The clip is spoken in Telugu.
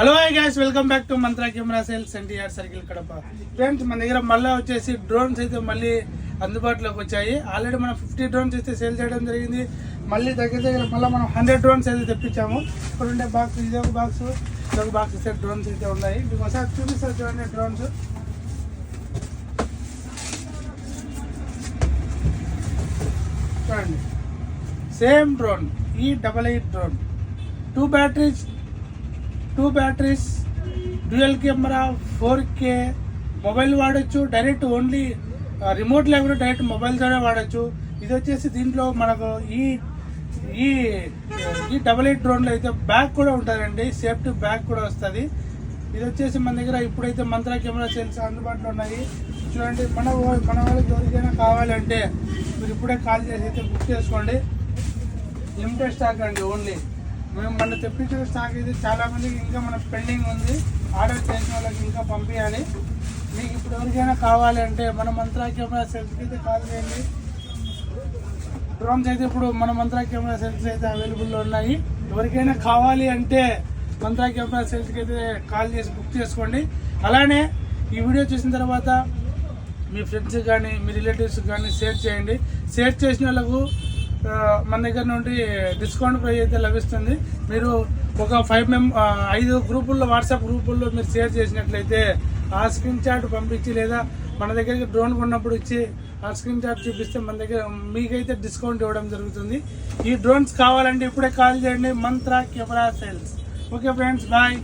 Hello hi guys welcome back to Mantra camera sales NTR circle Kadapa friends మన దగ్గర మళ్ళీ వచ్చేసి డ్రోన్స్ అయితే మళ్ళీ అందుబాటులోకి వచ్చాయి. ఆల్రెడీ మనం ఫిఫ్టీ డ్రోన్స్ అయితే సేల్ చేయడం జరిగింది. మళ్ళీ దగ్గర దగ్గర మళ్ళీ మనం హండ్రెడ్ డ్రోన్స్ అయితే తెప్పించాము. ఇక్కడ ఉండే బాక్స్ ఇది ఒక బాక్స్ ఇదొక బాక్స్ ఇస్తే డ్రోన్స్ అయితే ఉన్నాయి. మీకు ఒకసారి చూపిస్తారు చూడండి డ్రోన్స్ చూడండి. సేమ్ డ్రోన్ ఈ double eight drone two batteries two batteries dual camera four K mobile వాడచ్చు. డైరెక్ట్ ఓన్లీ రిమోట్ లేకుండా డైరెక్ట్ మొబైల్తోనే వాడచ్చు. ఇది వచ్చేసి దీంట్లో మనకు ఈ ఈ ఈ డబల్ ఎయిట్ డ్రోన్లో అయితే బ్యాగ్ కూడా ఉంటుందండి సేఫ్టీ బ్యాగ్ కూడా వస్తుంది. ఇది వచ్చేసి మన దగ్గర ఇప్పుడైతే మంత్రా కెమెరా సెల్స్ అందుబాటులో ఉన్నాయి. చూడండి మన మన వాళ్ళకి ఎవరికైనా కావాలంటే మీరు ఇప్పుడే కాల్ చేసి అయితే బుక్ చేసుకోండి. లిమిటెడ్ స్టాక్ అండి ఓన్లీ. మేము మన తెప్పించిన స్టాక్ ఇది చాలామందికి ఇంకా మన పెండింగ్ ఉంది. ఆర్డర్ చేసిన వాళ్ళకి ఇంకా పంపించాలి మీకు ఇప్పుడు ఎవరికైనా కావాలి అంటే మన మంత్రా కెమెరా సెల్స్కి అయితే కాల్ చేయండి. డ్రోన్స్ అయితే ఇప్పుడు మన మంత్రా కెమెరా సెల్స్ అయితే అవైలబుల్లో ఉన్నాయి. ఎవరికైనా కావాలి అంటే మంత్రా కెమెరా సెల్స్కి అయితే కాల్ చేసి బుక్ చేసుకోండి. అలానే ఈ వీడియో చూసిన తర్వాత మీ ఫ్రెండ్స్ కానీ మీ రిలేటివ్స్ కానీ షేర్ చేయండి. షేర్ చేసిన వాళ్ళకు మన దగ్గర నుండి డిస్కౌంట్ ప్రైజ్ అయితే లభిస్తుంది. మీరు ఒక ఫైవ్ మెం ఐదు గ్రూపుల్లో వాట్సాప్ గ్రూపుల్లో మీరు షేర్ చేసినట్లయితే ఆ స్క్రీన్ షాట్ పంపించి లేదా మన దగ్గరికి డ్రోన్ కొన్నప్పుడు ఇచ్చి ఆ స్క్రీన్ షాట్ చూపిస్తే మన దగ్గర మీకైతే డిస్కౌంట్ ఇవ్వడం జరుగుతుంది. ఈ డ్రోన్స్ కావాలంటే ఇప్పుడే కాల్ చేయండి. Mantra camera sales. Okay friends bye.